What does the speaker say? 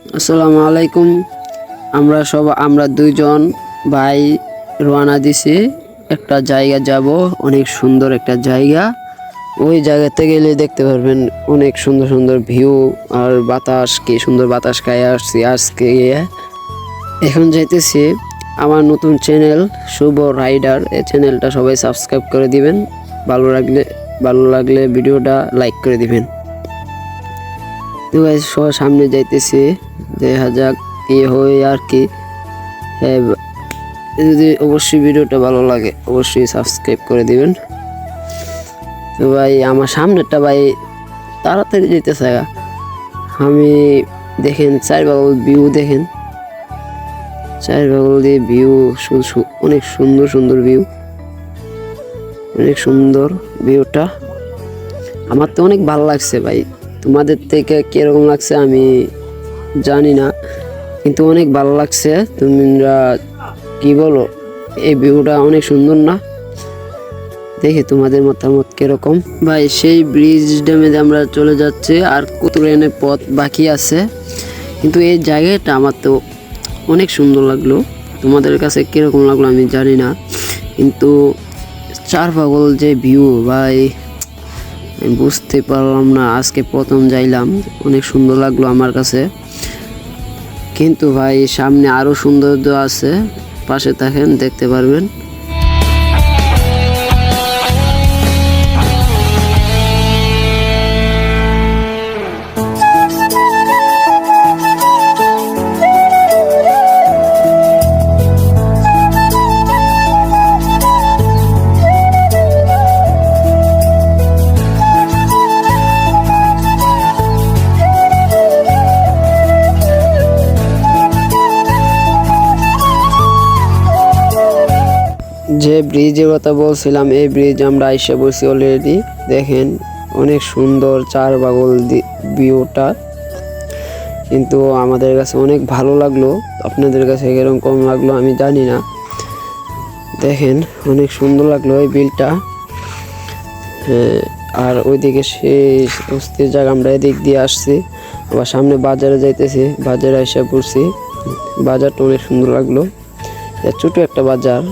আসসালামু আলাইকুম। আমরা সব আমরা দুইজন ভাই রওনা দিছি। একটা জায়গা যাব, অনেক সুন্দর একটা জায়গা। ওই জায়গাতে গেলে দেখতে পারবেন অনেক সুন্দর সুন্দর ভিউ আর বাতাস, কি সুন্দর বাতাস খাই আসছি আজকে। এখন যাইতেছি আমার নতুন চ্যানেল শুভ রাইডার। এই চ্যানেলটা সবাই সাবস্ক্রাইব করে দিবেন। ভালো লাগলে ভালো লাগলে ভিডিওটা লাইক করে দিবেন। তো guys, সবার সামনে যাইতেছি দেখা যাক কি হয় আর কি। হ্যাঁ, যদি অবশ্যই ভিডিওটা ভালো লাগে অবশ্যই সাবস্ক্রাইব করে দিবেন। তো ভাই আমার সামনেরটা ভাই তাড়াতাড়ি যেতেছে। আমি দেখেন চার বাগল ভিউ দেখেন। চার বাগল দিয়ে ভিউ অনেক সুন্দর সুন্দর ভিউ অনেক সুন্দর ভিউটা আমার তো অনেক ভালো লাগছে ভাই। তোমাদের থেকে কীরকম লাগছে আমি জানি না, কিন্তু অনেক ভালো লাগছে। তোমরা কি বলো? এই ভিউটা অনেক সুন্দর না? দেখি তোমাদের মতামত কীরকম। ভাই, সেই ব্রিজ ড্যামে আমরা চলে যাচ্ছি, আর কত লেনের পথ বাকি আছে। কিন্তু এই জায়গাটা আমার তো অনেক সুন্দর লাগল। তোমাদের কাছে কীরকম লাগল আমি জানি না। কিন্তু চার পাগল যে ভিউ ভাই বুঝতে পারলাম না, আজকে প্রথম যাইলাম। অনেক সুন্দর লাগল আমার কাছে। কিন্তু ভাই, সামনে আরও সৌন্দর্য আছে। পাশে থাকেন, দেখতে পারবেন। যে ব্রিজের কথা বলছিলাম, এই ব্রিজ আমরা আইসা বসি অলরেডি দেখেন, অনেক সুন্দর চার বাগল ভিউটা কিন্তু আমাদের কাছে অনেক ভালো লাগল। আপনাদের কাছে কম লাগল আমি জানি না। দেখেন, অনেক সুন্দর লাগল এই বিলটা আর ওইদিকে সেই অস্থির জায়গা আমরা এদিক দিয়ে আসছি। আবার সামনে বাজারে যাইতেছি, বাজারে এসে পড়ছি। বাজারটা অনেক সুন্দর লাগল। ছোট একটা বাজার।